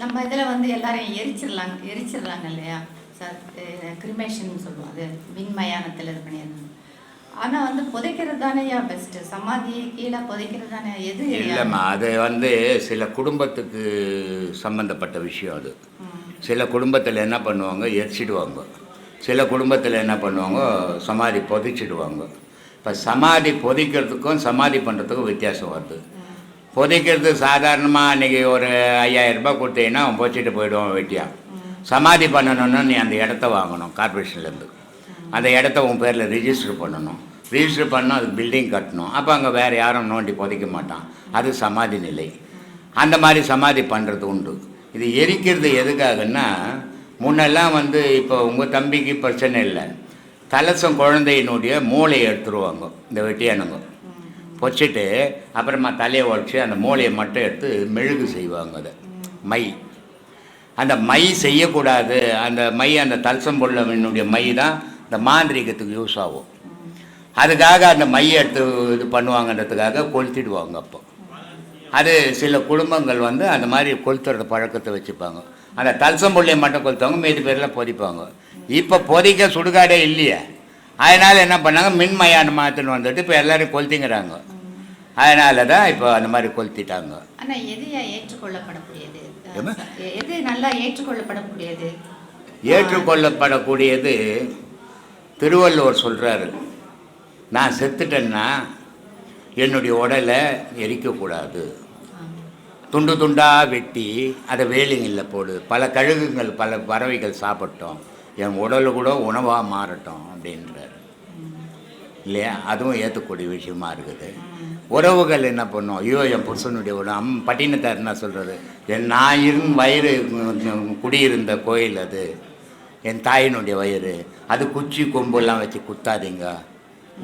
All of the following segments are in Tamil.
நம்ம இதில் வந்து எல்லாரையும் எரிச்சிடலாங்க எரிச்சிடுறாங்க இல்லையா? சார் கிரிமேஷன் சொல்லுவோம் அது மின்மயானத்தில் இது பண்ணிடுறாங்க. ஆனால் வந்து புதைக்கிறது தானேயா பெஸ்ட்டு சமாதி கீழே புதைக்கிறது தானே? எது இல்லைம்மா அது வந்து சில குடும்பத்துக்கு சம்மந்தப்பட்ட விஷயம் அது. சில குடும்பத்தில் என்ன பண்ணுவாங்க? எரிச்சிடுவாங்க. சில குடும்பத்தில் என்ன பண்ணுவாங்க? சமாதி புதைச்சிடுவாங்க. இப்போ சமாதி புதைக்கிறதுக்கும் சமாதி பண்ணுறதுக்கும் வித்தியாசம் வருது. புதைக்கிறது சாதாரணமாக இன்றைக்கி ஒரு ஐயாயிரரூபா கொடுத்தீங்கன்னா அவன் பொச்சிட்டு போயிடுவான் வெட்டியா. சமாதி பண்ணணும்னா நீ அந்த இடத்த வாங்கணும் கார்பரேஷன்லேருந்து அந்த இடத்த உன் பேரில் ரிஜிஸ்டர் பண்ணணும். ரிஜிஸ்டர் பண்ணால் அதுக்கு பில்டிங் கட்டணும். அப்போ அங்கே வேறு யாரும் நோண்டி புதைக்க மாட்டான். அது சமாதி நிலை. அந்த மாதிரி சமாதி பண்ணுறது உண்டு. இது எரிக்கிறது எதுக்காகன்னா முன்னெல்லாம் வந்து இப்போ உங்கள் தம்பிக்கு பிரச்சனை இல்லை. தலசம் குழந்தையினுடைய மூளை எடுத்துருவாங்க. இந்த வெட்டியானுங்க. பொச்சிட்டு அப்புறமா தலையை உடச்சி அந்த மூளையை மட்டும் எடுத்து மெழுகு செய்வாங்க அதை. மை. அந்த மை செய்யக்கூடாது. அந்த மை அந்த தல்சம் பொருளவினுடைய மை தான் இந்த மாந்திரிகத்துக்கு யூஸ் ஆகும். அதுக்காக அந்த மையை எடுத்து இது பண்ணுவாங்கன்றதுக்காக கொளுத்திடுவாங்க அப்போ. அது சில குடும்பங்கள் வந்து அந்த மாதிரி கொளுத்துற பழக்கத்தை வச்சுப்பாங்க. அந்த தல்சம் பொள்ளையை மட்டும் கொளுத்துவாங்க மீதி பேர்லாம் பொதிப்பாங்க. இப்போ பொதிக்க சுடுகாடே இல்லையே. அதனால் என்ன பண்ணாங்க? மின்மயான மாற்றுன்னு வந்துட்டு இப்போ எல்லாரும் கொளுத்திங்கிறாங்க. அதனால தான் இப்போ அந்த மாதிரி கொளுத்திட்டாங்க. ஆனால் ஏற்றுக்கொள்ளப்படக்கூடியது? என்ன? எது நல்லா ஏற்றுக்கொள்ளப்படக்கூடியது? ஏற்றுக்கொள்ளப்படக்கூடியது திருவள்ளுவர் சொல்கிறாரு நான் செத்துட்டேன்னா என்னுடைய உடலை எரிக்கக்கூடாது. துண்டு துண்டாக வெட்டி அதை வேலிங்களில் போடு. பல கழுகுகள் பல பறவைகள் சாப்பிட்டோம். என் உடல் கூட உணவாக மாறட்டும் அப்படின்றார். இல்லையா? அதுவும் ஏற்றக்கூடிய விஷயமா இருக்குது. உறவுகள் என்ன பண்ணும்? ஐயோ என் புருஷனுடைய உடல் அம் பட்டினத்தார் என்ன சொல்கிறது என் நான் இருந்த வயிறு குடியிருந்த கோயில் அது. என் தாயினுடைய வயிறு. அது குச்சி கொம்பெல்லாம் வச்சு குத்தாதீங்க.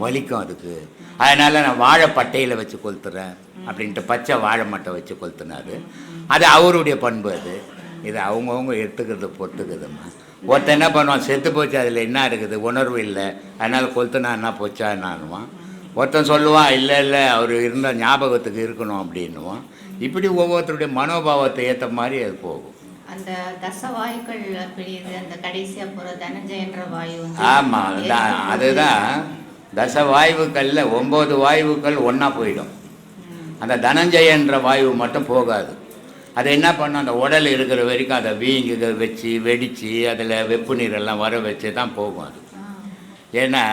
வலிக்கும் அதுக்கு. அதனால் நான் வாழைப்பட்டையில் வச்சு கொளுத்துறேன் அப்படின்ட்டு பச்சை வாழை மட்டை வச்சு கொளுத்துனாரு. அது அவருடைய பண்பு அது. இது அவங்கவுங்க எடுத்துக்கிறது பொறுத்துக்குதுமா ஒருத்தன் என்ன பண்ணுவான் செத்து போச்சு அதில் என்ன இருக்குது? உணர்வு இல்லை. அதனால் கொளுத்துனா என்ன போச்சா என்னானுவான் ஒருத்தன் சொல்லுவான் இல்லை இல்லை அவர் இருந்த ஞாபகத்துக்கு இருக்கணும் அப்படின்னுவான். இப்படி ஒவ்வொருத்தருடைய மனோபாவத்தை ஏற்ற மாதிரி அது போகும். அந்த தச வாயுக்கள் பிரியுது அந்த கடைசியாக போகிற தனஞ்சயன்ற வாயு வந்து ஆமாம் எரிக்கக்கூடிய- அதுதான். தச வாயுக்களில் ஒம்பது வாயுக்கள் ஒன்றா போயிடும். அந்த தனஞ்சயன்ற வாயு மட்டும் போகாது. அது என்ன பண்ணோம்? அந்த உடல் இருக்கிற வரைக்கும் அதை வீங்கி வச்சு வெடித்து அதில் வெப்பு நீரெல்லாம் வர வச்சு தான் போகும் அது. ஏன்னா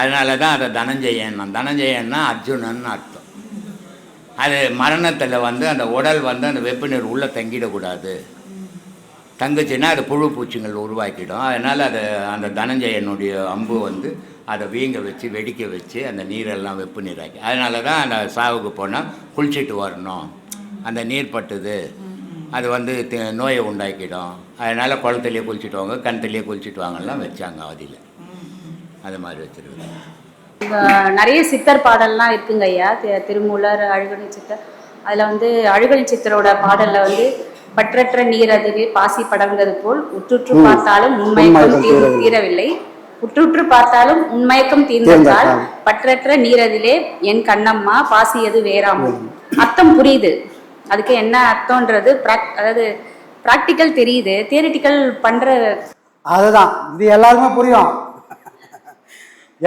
அதனால தான் அதை தனஞ்சயன் தனஞ்செய்யன்னா அர்ஜுனன் அர்த்தம். அது மரணத்தில் வந்து அந்த உடல் வந்து அந்த வெப்பு நீர் உள்ளே தங்கிடக்கூடாது. தங்குச்சுன்னா அது புழு பூச்சிகள் உருவாக்கிடும். அதனால் அதை அந்த தனஞ்சயனுடைய அம்பு வந்து அதை வீங்க வச்சு வெடிக்க வச்சு அந்த நீரெல்லாம் வெப்பு நீராக்கி. அதனால தான் அந்த சாவுக்கு போனால் குளிச்சுட்டு வரணும். அந்த நீர் பட்டுது. அது வந்து நோயை உண்டாக்கிடும். அதனால் குளத்துலேயே குளிச்சுட்டு வாங்க கிணத்துலேயே குளிச்சுட்டு வாங்கலாம் வச்சாங்க அதில் அது மாதிரி வச்சுருக்குது. இங்க நிறைய சித்தர் பாடல்லாம் இருக்குங்க ஐயா. தி- திருமூலர் அழுகணி சித்தர். அதில் வந்து அழுகணி சித்தரோட பாடலில் வந்து பற்றற்ற நீர் அதுவே பாசி படர்ந்தது போல் உற்றுற்று பார்த்தாலும் உண்மயக்கம் தீர் தீரவில்லை. உற்றுற்று பார்த்தாலும் உண்மயக்கம் தீர்ந்ததால் பற்றற்ற நீரதிலே என் கண்ணம்மா பாசியது வேறாமல் அர்த்தம் புரியுது. அதுக்கு என்ன அர்த்தம்ன்றது ப்ராக் அதாவது ப்ராக்டிக்கல் தெரியுது. தியரிட்டிக்கல் பண்ற அதுதான். இது எல்லாருமே புரியும்.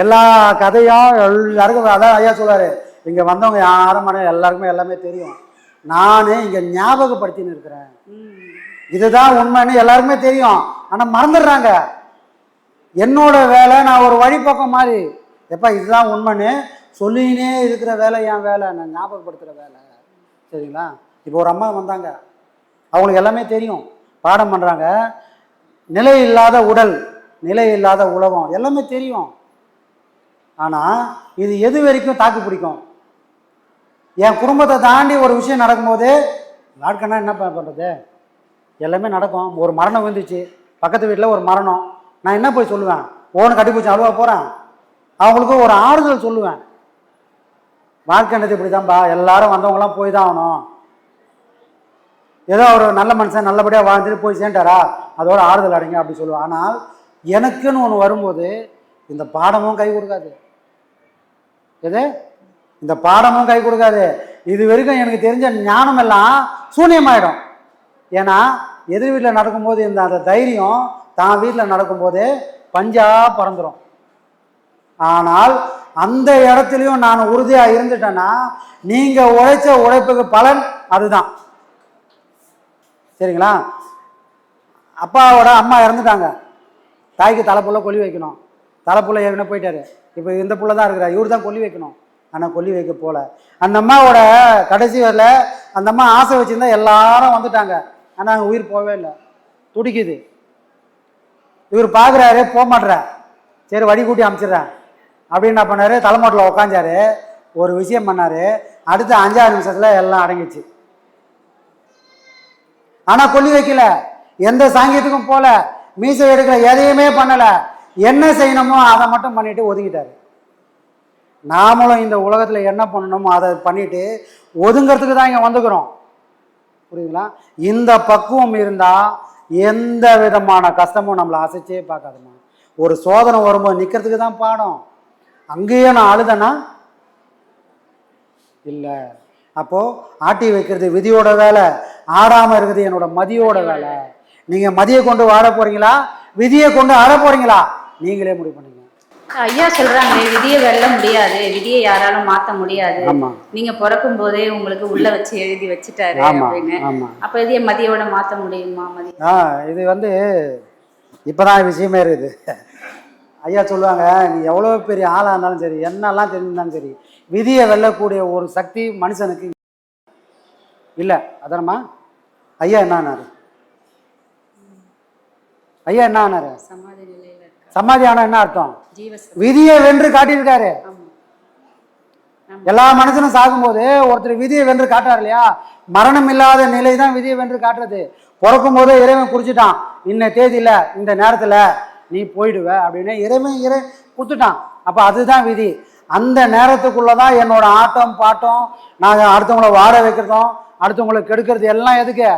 எல்லா கதையும் எல்லாருக்கும் அதான் ஐயா சொல்லுவார் இங்க வந்தவங்க யாரும் மன எல்லாருக்குமே எல்லாமே தெரியும். நான் இங்க ஞாபகப்படுத்தின்னு இருக்கிறேன். இதுதான் உண்மைன்னு எல்லாருக்குமே தெரியும். ஆனா மறந்துடுறாங்க. என்னோட வேலை நான் ஒரு வழிபோக்கம் மாதிரி எப்போ இதுதான் உண்மைன்னு சொல்லினே இருக்கிற வேலை என் வேலை நான் ஞாபகப்படுத்துகிற வேலை. சரிங்களா? இப்போ ஒரு அம்மா வந்தாங்க. அவங்களுக்கு எல்லாமே தெரியும். பாடம் பண்ணுறாங்க நிலை இல்லாத உடல் நிலை இல்லாத உலகம் எல்லாமே தெரியும். ஆனால் இது எது வரைக்கும் தாக்கு பிடிக்கும்? என் குடும்பத்தை தாண்டி ஒரு விஷயம் நடக்கும்போது நாட்கண்ணா என்ன பண்ணுறது எல்லாமே நடக்கும். ஒரு மரணம் வந்துச்சு பக்கத்து வீட்டில் ஒரு மரணம். நான் என்ன போய் சொல்லுவேன்? ஓன கட்டி அழுவா போகிறேன் அவங்களுக்கு ஒரு ஆறுதல் சொல்லுவேன். வாழ்க்கைன்றது இப்படி தான்ப்பா எல்லாரும் வந்தவங்களாம் போய் தான் ஆகணும். ஏதோ ஒரு நல்ல மனுஷன் நல்லபடியாக வாழ்ந்துட்டு போய் சேர்ந்தாரா அதோட ஆறுதல் அடைங்க அப்படின்னு சொல்லுவோம். ஆனால் எனக்குன்னு ஒன்று வரும்போது இந்த பாடமும் கை கொடுக்காது. எது? இந்த பாடமும் கை கொடுக்காது. இது வரைக்கும் எனக்கு தெரிஞ்ச ஞானம் எல்லாம் சூன்யமாயிடும். ஏன்னா எதிர் வீட்டில் நடக்கும்போது இந்த அந்த தைரியம் தான் வீட்டில் நடக்கும்போது பஞ்சா பறந்துடும் ஆனால் அந்த இடத்துலையும் நான் உறுதியாக இருந்துட்டேன்னா நீங்கள் உழைச்ச உழைப்புக்கு பலன் அதுதான். சரிங்களா? அப்பாவோட அம்மா இறந்துட்டாங்க. தாய்க்கு தலைப்புள்ள கொல்லி வைக்கணும். தலைப்புள்ள ஏற்கனவே போயிட்டாரு. இப்போ இந்த புள்ள தான் இருக்கிறார். இவர் தான் கொல்லி வைக்கணும். ஆனால் கொல்லி வைக்க போல. அந்த அம்மாவோட கடைசி வரல அந்த அம்மா ஆசை வச்சுருந்தா எல்லாரும் வந்துட்டாங்க. ஆனால் அங்கே உயிர் போகவே இல்லை. துடிக்குது. இவர் பார்க்குறாரு போக மாட்டுற சரி வடி கூட்டி அமுச்சிடுறேன். அப்படின்னு என்ன பண்ணார்? தலைமாட்டில் உக்காந்தாரு ஒரு விஷயம் பண்ணார். அடுத்த அஞ்சாறு நிமிஷத்தில் எல்லாம் அடங்கிச்சு ஆனா கொல்லி வைக்கல. எந்த சாங்கியத்துக்கும் போல மீசை எடுக்கல எதையுமே பண்ணல. என்ன செய்யணுமோ அதை மட்டும் பண்ணிட்டு ஒதுங்கிட்டாரு. நாமளும் இந்த உலகத்துல என்ன பண்ணணுமோ அதை பண்ணிட்டு ஒதுங்கிறதுக்கு தான் இங்க வந்துக்கிறோம். புரியுதுங்களா? இந்த பக்குவம் இருந்தா எந்த விதமான கஷ்டமும் நம்மளை அசைச்சே பார்க்காதுமா. ஒரு சோதனை வரும்போது நிக்கிறதுக்கு தான் பாடம். அங்கேயே நான் அழுதேன்னா இல்லை. அப்போ ஆட்டி வைக்கிறது விதியோட வேலை ஆடாம இருக்கிறது என்னோட மதியோட வேலை. நீங்க மதியை கொண்டு வாழ போறீங்களா? விதியை கொண்டு ஆட போறீங்களா? நீங்களே முடிவு பண்ணுங்க. ஐயா சொல்றாங்களே விதியை வெல்ல முடியாது விதியை யாராலும் மாத்த முடியாது. நீங்க பிறக்கும் போதே உங்களுக்கு உள்ள வச்சு எழுதி வச்சுட்டாரு அப்படின்னு. அப்ப இதைய மதியோட மாத்த முடியுமா மதி? ஆ இது வந்து இப்போதான் விஷயமே இருக்குது. ஐயா சொல்லுவாங்க நீ எவ்வளோ பெரிய ஆளாக இருந்தாலும் சரி என்னெல்லாம் தெரிஞ்சிருந்தாலும் சரி விதியை வெல்லக்கூடிய ஒரு சக்தி மனுஷனுக்கு இல்லை. அதானம்மா ஐயா என்ன ஆனாரு? ஐயா என்ன ஆனாரு? சமாதி ஆனா என்ன அர்த்தம்? விதியை வென்று காட்டியிருக்காரு. எல்லா மனுஷனும் சாகும்போது ஒருத்தர் விதியை வென்று காட்டுறாரு இல்லையா? மரணம் இல்லாத நிலை தான் விதியை வென்று காட்டுறது. பிறக்கும் போதே இறைவன் குறிச்சிட்டான். இன்ன தேதியில இந்த நேரத்துல நீ போயிடுவ அப்படின்னு இறைவன் இறை கொடுத்துட்டான் அப்ப அதுதான் விதி. அந்த நேரத்துக்குள்ளதான் என்னோட ஆட்டம் பாட்டம் நாங்கள் அடுத்தவங்கள வாட வைக்கிறதும் அடுத்தவங்களை கெடுக்கிறது எல்லாம் எதுக்கு?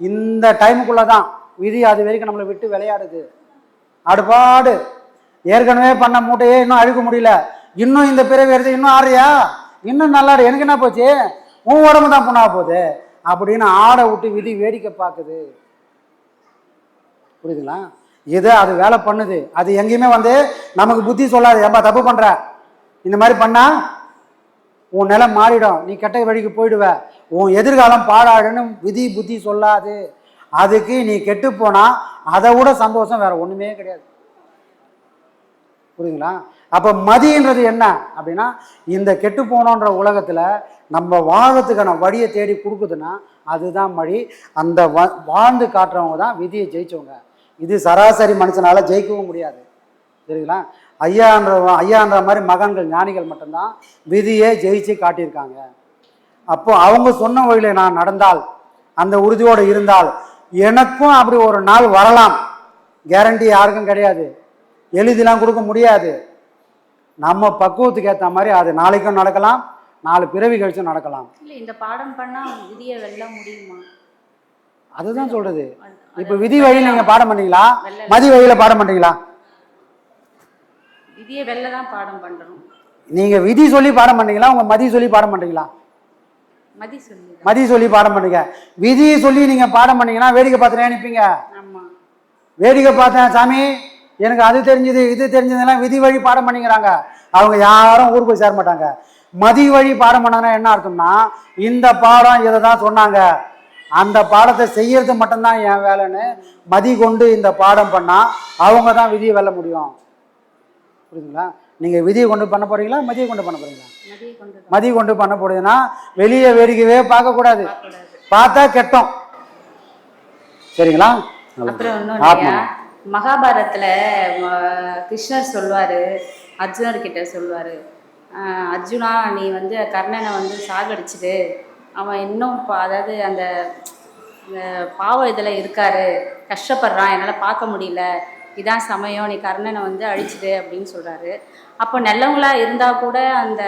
இந்த டைமுக்குள்ளே தான் விதி அது வரைக்கும் நம்மளை விட்டு விளையாடுது. அடுபாடு. ஏற்கனவே பண்ண மூட்டையே இன்னும் அழுக்க முடியல. இன்னும் இந்த பிறவி எடுத்து இன்னும் ஆடுறியா? இன்னும் நல்லா எனக்கு என்ன போச்சு? உன் உடம்பு தான் புண்ணா போகுது. அப்படின்னு ஆடை விட்டு விதி வேடிக்கை பார்க்குது. புரியுதுங்களா? இது அது வேலை பண்ணுது? அது எங்கேயுமே வந்து நமக்கு புத்தி சொல்லாது. ஏப்பா தப்பு பண்ணுற இந்த மாதிரி பண்ணால் உன் நிலம் மாறிடும். நீ கெட்ட வழிக்கு போயிடுவ. உன் எதிர்காலம் பாடாடுன்னு விதி புத்தி சொல்லாது. அதுக்கு நீ கெட்டு போனால் அதை விட சந்தோஷம் வேற ஒன்றுமே கிடையாது. புரியுதுங்களா? அப்போ மதின்றது என்ன அப்படின்னா இந்த கெட்டு போனோன்ற உலகத்தில் நம்ம வாழறதுக்கான வழியை தேடி கொடுக்குதுன்னா அதுதான் வழி. அந்த வ- வாழ்ந்து காட்டுறவங்க தான் விதியை ஜெயிச்சவங்க. இது சராசரி மனுஷனால் ஜெயிக்கவும் முடியாது. சரிங்களா ஐயான்ற ஐயான்ற மாதிரி மகன்கள் ஞானிகள் மட்டும்தான் விதியை ஜெயிச்சு காட்டியிருக்காங்க. அப்போ அவங்க சொன்ன வழியில நான் நடந்தால் அந்த உறுதியோடு இருந்தால் எனக்கும் அப்படி ஒரு நாள் வரலாம். கேரண்டி யாருக்கும் கிடையாது. எழுதிலாம் கொடுக்க முடியாது. நம்ம பக்குவத்துக்கு ஏற்ற மாதிரி அது நாளைக்கும் நடக்கலாம் நாலு பிறவி கழிச்சும் நடக்கலாம். இந்த பாடம் பண்ணா விதியை வெல்ல முடியுமா? அதுதான் சொல்றது. இப்போ விதி வழியில் நீங்க பாடம் பண்ணீங்களா? மதி வழியில பாடம் பண்ணீங்களா? விதியை வெல்ல தான் பாடம் பண்றோம். நீங்க விதி சொல்லி பாடம் பண்ணீங்களா உங்க மதி சொல்லி பாடம் பண்றீங்களா? மதி சொல்லி மதி சொல்லி பாடம் பண்ணுங்க. விதியை சொல்லி நீங்க பாடம் பண்ணீங்கன்னா வேடிக்கை பார்த்துட்டே நிற்பீங்க ஆமா. வேடிக்கை பார்த்தேன் சாமி. எனக்கு அது தெரிஞ்சது இது தெரிஞ்சதெல்லாம் விதி வழி பாடம் பண்ணிக்கிறாங்க. அவங்க யாரும் ஊருக்கு போய் சேர மாட்டாங்க. மதி வழி பாடம் பண்ணாங்கன்னா என்ன அர்த்தம்னா இந்த பாடம் இதை தான் சொன்னாங்க. அந்த பாடத்தை செய்யறது மட்டும்தான் என் வேலைன்னு மதி கொண்டு இந்த பாடம் பண்ணா அவங்க தான் விதியை வெல்ல முடியும். புரியுதுங்களா? நீங்க விதியை கொண்டு பண்ண போறீங்களா மதியை கொண்டு பண்ண போறீங்களா? மதியை கொண்டு பண்ண போறதுன்னா வெளியே வேடிக்கையே பார்க்கக்கூடாது. பார்த்தா கெட்டோம். சரிங்களா? அப்புறம் இன்னொன்னு ஆமா. ஐயா, மகாபாரதத்துல ம, கிருஷ்ணர் சொல்வாரு அர்ஜுனர் கிட்ட சொல்வாரு. அர்ஜுனா நீ வந்து கர்ணனை வந்து சாகடிச்சிடு. அவன் இன்னும் அதாவது அந்த அந்த பாவ இதில் இருக்காரு. கஷ்டப்படுறான். என்னால் பார்க்க முடியல. இதான் சமயம் நீ கர்ணனை வந்து அழிச்சிடு அப்படின்னு சொல்கிறாரு அப்போ நல்லவங்களா இருந்தால் கூட அந்த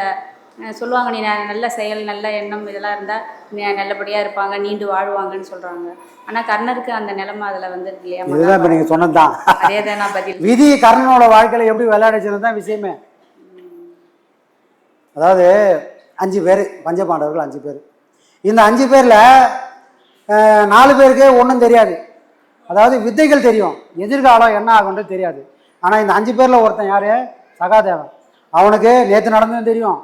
சொல்லுவாங்க நீ நல்ல செயல் நல்ல எண்ணம் இதெல்லாம் இருந்தால் நீ நல்லபடியாக இருப்பாங்க நீண்டு வாழ்வாங்கன்னு சொல்கிறாங்க ஆனால் கர்ணருக்கு அந்த நிலைமை அதில் வந்து இல்லையா? இதுதான் இப்போ நீங்கள் சொன்னது தான் அதே தான் நான் பதில் விதி கர்ணனோட வாழ்க்கையில் எப்படி விளையாடுச்சுன்னு தான் விஷயமே. அதாவது அஞ்சு பேர் பஞ்சபாண்டவர்கள் அஞ்சு பேர். இந்த அஞ்சு பேரில் நாலு பேருக்கு ஒன்றும் தெரியாது. அதாவது வித்தைகள் தெரியும். எதிர்காலம் என்ன ஆகுன்றது தெரியாது. ஆனால் இந்த அஞ்சு பேரில் ஒருத்தன் யார்? சகாதேவன். அவனுக்கு நேற்று நடந்ததும் தெரியும்.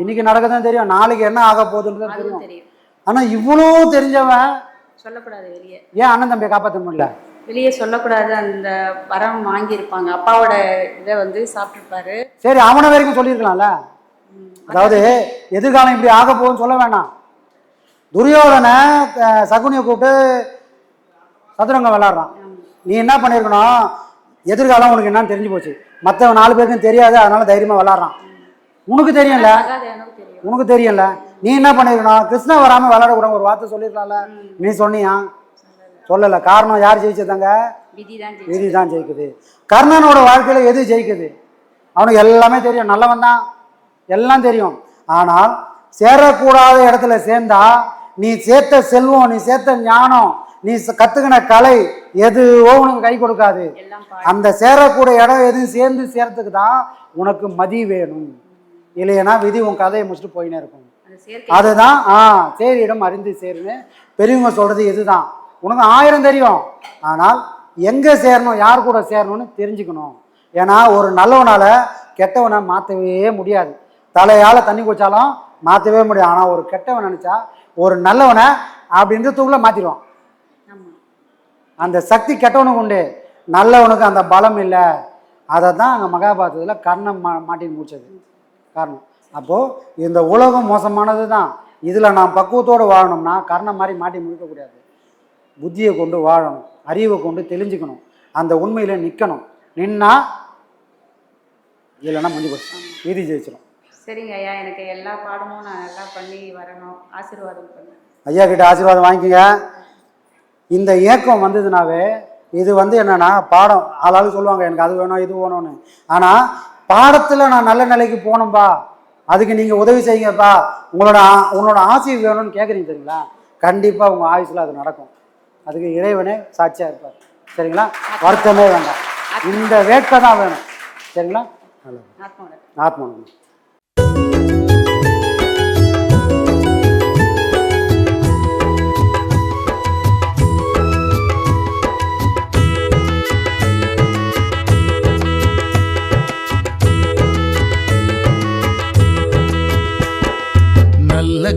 இன்னைக்கு நடக்கதான் தெரியும். நாளைக்கு என்ன ஆக போகுதுன்றது தெரியும். ஆனால் இவ்வளோ தெரிஞ்சவன் சொல்லக்கூடாது வெளியே. ஏன் அண்ணன் தம்பியை காப்பாற்ற முடியல? வெளியே சொல்லக்கூடாது. அந்த வரம் வாங்கியிருப்பாங்க. அப்பாவோட இதை வந்து சாப்பிட்ருப்பாரு சரி அவனை வரைக்கும் சொல்லியிருக்கலாம்ல? அதாவது எதிர்காலம் இப்படி ஆக போகுதுன்னு சொல்ல வேணாம். துரியோதனை சகுனியை கூப்பிட்டு சதுரங்கம் விளாட்றான். நீ என்ன பண்ணியிருக்கணும் எதிர்காலம் உனக்கு என்னன்னு தெரிஞ்சு போச்சு. மற்ற நாலு பேருக்கும் தெரியாது அதனால தைரியமாக விளாட்றான். உனக்கு தெரியும்ல? உனக்கு தெரியும்ல? நீ என்ன பண்ணியிருக்கணும் கிருஷ்ணா வராமல் விளாடக்கூடாது ஒரு வார்த்தை சொல்லியிருக்கலாம்ல. நீ சொன்னியா? சொல்லலை. காரணம் யார் ஜெயிச்சதாங்க? விதி தான் ஜெயிக்குது. கர்ணனோட வாழ்க்கையில் எது ஜெயிக்குது? அவனுக்கு எல்லாமே தெரியும். நல்லவன் தான். எல்லாம் தெரியும். ஆனால் சேரக்கூடாத இடத்துல சேர்ந்தா நீ சேர்த்த செல்வம் நீ சேர்த்த ஞானம் நீ கத்துக்கின கலை எதுவோ உனக்கு கை கொடுக்காது. அந்த சேரக்கூடிய இடம் எதுவும் சேர்ந்து சேர்த்துக்கு தான் உனக்கு மதி வேணும். இல்லைன்னா விதி உன் கதையை முடிச்சுட்டு போயினே இருக்கும். அதுதான் ஆ சேரியிடம் அறிந்து சேருன்னு பெரியவங்க சொல்றது இதுதான். உனக்கு ஆயிரம் தெரியும். ஆனால் எங்கே சேரணும் யார் கூட சேரணும்னு தெரிஞ்சுக்கணும். ஏன்னா ஒரு நல்லவனால கெட்டவனை மாற்றவே முடியாது. தலையால் தண்ணி குடிச்சாலும் மாற்றவே முடியும் ஆனால் ஒரு கெட்டவன் நினச்சா ஒரு நல்லவனை அப்படின்றதுக்குள்ளே மாற்றிடுவான் அந்த சக்தி கெட்டவனுக்கு உண்டு. நல்லவனுக்கு அந்த பலம் இல்லை. அதை தான் அங்கே மகாபாரதத்தில் கர்ணம் மா மாட்டின்னு முடிச்சது. காரணம். அப்போது இந்த உலகம் மோசமானது தான் இதில் நாம் பக்குவத்தோடு வாழணும்னா கர்ணம் மாதிரி மாட்டி முடிக்கக்கூடாது புத்தியை கொண்டு வாழணும். அறிவை கொண்டு தெளிஞ்சுக்கணும். அந்த உண்மையில் நிற்கணும் நின்னா இல்லைன்னா முடிஞ்சு போச்சு. வீதி ஜெயிச்சிடும் சரிங்க ஐயா. எனக்கு எல்லா பாடமும் நான் நல்லா பண்ணி வரணும். ஆசீர்வாதம் பண்ணு ஐயா கிட்ட ஆசீர்வாதம் வாங்கிக்கங்க. இந்த ஏக்கம் வந்ததுனாவே இது வந்து என்னன்னா பாடம். ஆளாளு சொல்லுவாங்க எனக்கு அது வேணும் இது வேணும்னு. ஆனால் பாடத்தில் நான் நல்ல நிலைக்கு போகணும்பா. அதுக்கு நீங்கள் உதவி செய்யுங்கப்பா. உங்களோட உங்களோட ஆசை வேணும்னு கேட்குறீங்க தெரியுங்களா? கண்டிப்பாக உங்கள் ஆயுசில் அது நடக்கும். அதுக்கு இறைவனே சாட்சியாக இருப்பார். சரிங்களா? வருத்தமே வேண்டாம். இந்த வேட்கை தான் வேணும். சரிங்களா? நல்லது ஆத்மாவோட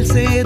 el ser.